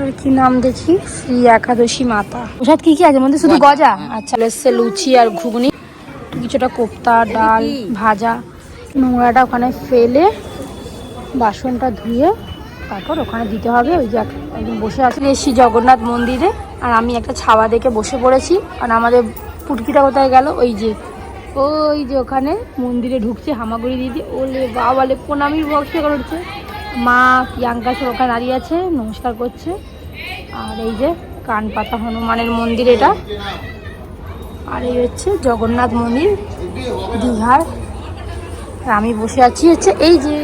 এটার কি নাম দেখি? শ্রী একাদশী মাতা। প্রসাদ কি কি আছে? মধ্যে শুধু গজা? আচ্ছা এসছে লুচি আর ঘুগনি কিছুটা কোপ্তা ডাল ভাজা। নোংরাটা ওখানে ফেলে বাসনটা ধুয়ে তারপর ওখানে দিতে হবে। ওই যে এক- একজন বসে আছে। এসছি জগন্নাথ মন্দিরে আর আমি একটা ছাওয়া দেখে বসে পড়েছি। আর আমাদের পুটকিটা কোথায় গেল? ওই যে ওই যে ওখানে মন্দিরে ঢুকছে হামাগুড়ি দিদি। ওলে বাবালে প্রণামীর বক্স করছে মা প্রিয়াঙ্কা সব দাঁড়িয়ে আছে, নমস্কার করছে। আর এই যে কান পাতা হনুমানের মন্দির এটা। আর এই হচ্ছে জগন্নাথ মন্দির, দীঘার। আমি বসে আছি হচ্ছে এই যে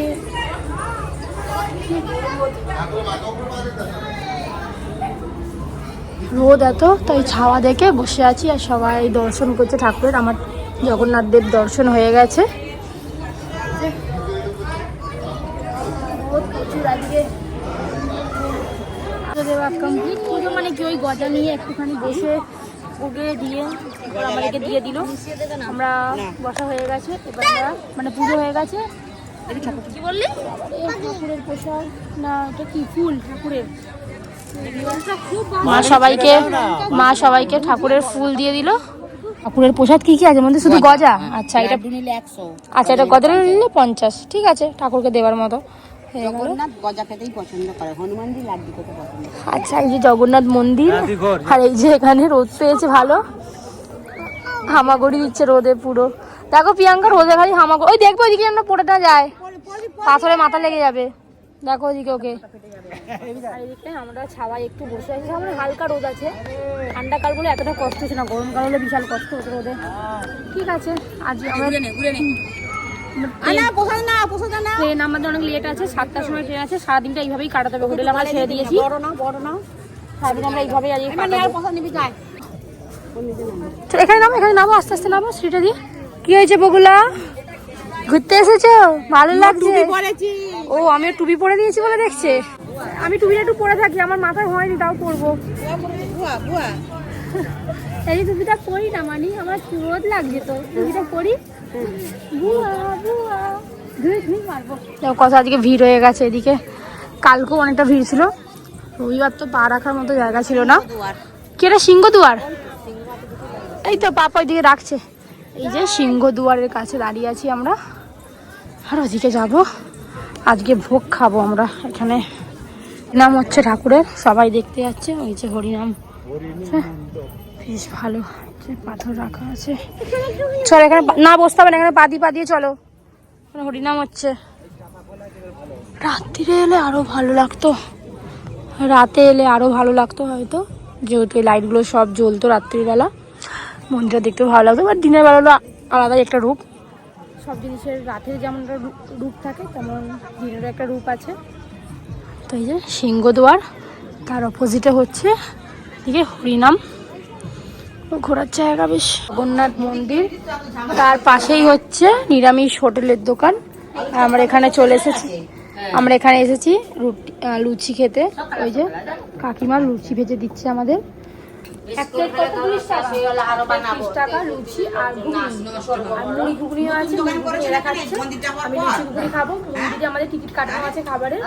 রোদ এত, তাই ছাওয়া দেখে বসে আছি আর সবাই দর্শন করছে। ঠাকুরের, আমার জগন্নাথ দেব দর্শন হয়ে গেছে। রোদ প্রচুর আজকে। দেওয়া কমপ্লিট পুজো মানে কি ওই গজা নিয়ে একটুখানি বসে উগে দিয়ে এবার আমাদেরকে দিয়ে দিল। আমরা বসা হয়ে গেছে এবার আমরা মানে পুজো হয়ে গেছে। কি বললি? ঠাকুরের পোশাক না এটা কি ফুল ঠাকুরের? মা সবাইকে মা সবাইকে ঠাকুরের ফুল দিয়ে দিল। ঠাকুরের প্রসাদ কি কি আছে? মধ্যে শুধু গজা? আচ্ছা এটা একশো। আচ্ছা এটা গজা নিলে পঞ্চাশ ঠিক আছে ঠাকুরকে দেওয়ার মতো। হয়ে গেল। জগন্নাথ গজা খেতেই পছন্দ করে হনুমানজি লাড্ডু খেতে পছন্দ করে। আচ্ছা এই যে জগন্নাথ মন্দির আর এই যে এখানে রোদ পেয়েছে ভালো? হামাগুড়ি দিচ্ছে রোদে পুরো। দেখো প্রিয়াঙ্কা রোদে খালি হামাগুড়ি ওই দেখব ওইদিকে আমরা পড়ে না যায়। পাথরে মাথা লেগে যাবে। দেখো ওইদিকে ওকে। আমরা ছাওয়ায় একটু বসে আছি। সামনে হালকা রোদ আছে। ঠান্ডা কাল বলে এতটা কষ্ট হচ্ছে না গরম কাল হলে বিশাল কষ্ট হতো রোদে। ঠিক আছে আজ আমরা ট্রেন আমাদের অনেক লেট আছে সাতটার সময় ট্রেন আছে সারাদিনটা এইভাবেই কাটাতে হবে হোটেলে আমরা ছেড়ে দিয়েছি। বড় না বড় না সারাদিন আমরা এইভাবেই চল, এখানে নামো এখানে নামো আস্তে আস্তে নামো সিটে দিয়ে। কি হয়েছে বগুলা? ঘুরতে এসেছ? ভালো লাগছে? ও আমি টুপি পরে দিয়েছি বলে দেখছে। আমি টুপিটা একটু পরে থাকি আমার মাথায় হয়নি তাও পরবো। এই টুপিটা পরি না মানি আমার রোদ লাগছে তো টুপিটা পরি। কত আজকে ভিড় হয়ে গেছে এদিকে। কালকেও অনেকটা ভিড় ছিল। রবিবার তো পা রাখার মতো জায়গা ছিল না। কি এটা সিংহদুয়ার? এই তো পাপা ওইদিকে রাখছে। এই যে সিংহদুয়ারের কাছে দাঁড়িয়ে আছি আমরা। আর ওদিকে যাব। আজকে ভোগ খাব আমরা। এখানে নাম হচ্ছে ঠাকুরের। সবাই দেখতে যাচ্ছে। ওই যে হরিনাম। হচ্ছে। বেশ ভালো। পাথর রাখা আছে। চলো এখানে না বসতে হবে না এখানে পা দিয়ে পা দিয়ে চলো। হরিনাম হচ্ছে। রাত্রিরে এলে আরও ভালো লাগতো। রাতে এলে আরও ভালো লাগতো হয়তো। যেহেতু এই লাইটগুলো সব জ্বলতো রাত্রিবেলা। মন্দিরটা দেখতে ভালো লাগতো বাট দিনের বেলা হলো আলাদাই একটা রূপ। সব জিনিসের রাতে যেমন রূপ- রূপ থাকে তেমন দিনেরও একটা রূপ আছে। তো এই যে সিংহদুয়ার তার অপোজিটে হচ্ছে এদিকে হরিনাম। ঘোরার জায়গা বেশ। জগন্নাথ মন্দির, তার পাশেই হচ্ছে নিরামিষ হোটেলের দোকান। আমরা এখানে চলে এসেছি। আমরা এখানে এসেছি রুটি লুচি খেতে। ওই যে কাকিমা লুচি ভেজে দিচ্ছে আমাদের। লুচি আমি খাব। মন্দিরে আমাদের টিকিট কাটানো আছে খাবারের।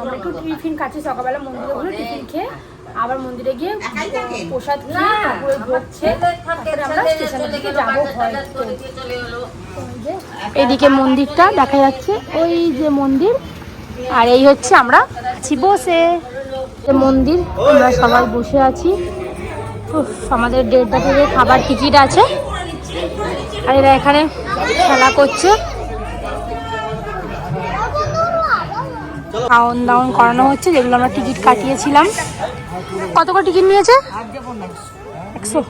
আমরা একটু টিফিন খাচ্ছি সকালবেলা। মন্দিরে টিফিন খেয়ে আবার মন্দিরে গিয়ে প্রসাদ খেয়ে তারপরে ভোগ আমরা স্টেশনের দিকে যাব এদিকে মন্দিরটা দেখা যাচ্ছে ওই যে মন্দির আর এই হচ্ছে আমরা আছি বসে। যে মন্দির আমরা সবাই বসে আছি। আমাদের দেড়টা থেকে খাবার টিকিট আছে। আর এরা এখানে খেলা করছে। খাওয়ন দাওয়ন করানো হচ্ছে যেগুলো আমরা টিকিট কাটিয়েছিলাম। কত করে টিকিট নিয়েছে? একশো।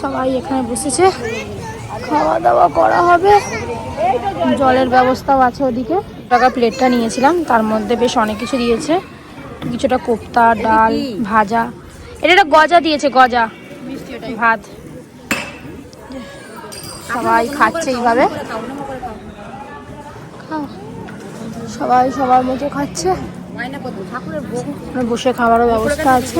সবাই এখানে বসেছে। খাওয়া দাওয়া করা হবে। জলের ব্যবস্থাও আছে ওদিকে। টাকা প্লেটটা নিয়েছিলাম। তার মধ্যে বেশ অনেক কিছু দিয়েছে। কিছুটা কোপ্তা, ডাল, ভাজা। এটা একটা গজা দিয়েছে, গজা। ভাত। সবাই খাচ্ছে এইভাবে। সবাই সবার মতো খাচ্ছে। বসে খাবারও ব্যবস্থা আছে।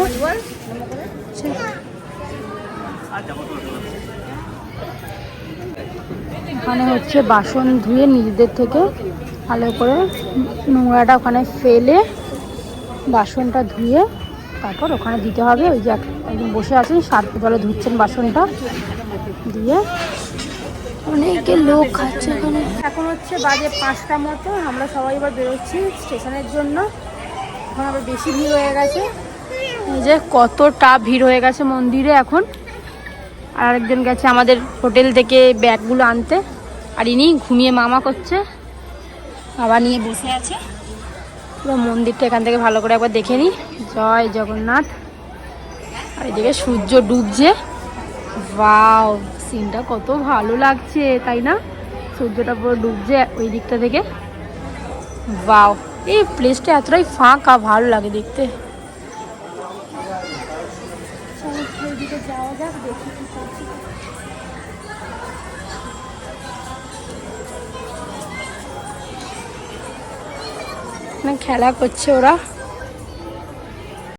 ওখানে হচ্ছে বাসন ধুয়ে নিজেদের থেকে ভালো করে নোংরাটা ওখানে ফেলে বাসনটা ধুয়ে তারপর ওখানে দিতে হবে। ওই যে এক- একজন বসে আছেন সার জলে ধুচ্ছেন বাসনটা। দিয়ে অনেকে লোক খাচ্ছে এখানে। এখন হচ্ছে বাজে পাঁচটা মতো আমরা সবাই এবার বেরোচ্ছি স্টেশনের জন্য। এখন আবার বেশি ভিড় হয়ে গেছে। এই যে কতটা ভিড় হয়ে গেছে মন্দিরে এখন। আর একজন গেছে আমাদের হোটেল থেকে ব্যাগগুলো আনতে। আর ইনি ঘুমিয়ে মামা করছে। বাবা নিয়ে বসে আছে। পুরো মন্দিরটা এখান থেকে ভালো করে একবার দেখে নিই। জয় জগন্নাথ। আর এদিকে সূর্য ডুবছে। বাও সিনটা কত ভালো লাগছে, তাই না? সূর্যটা পুরো ডুবছে ওই দিকটা থেকে। বাও এই প্লেসটা এতটাই ফাঁকা, ভালো লাগে দেখতে। খেলা করছে ওরা।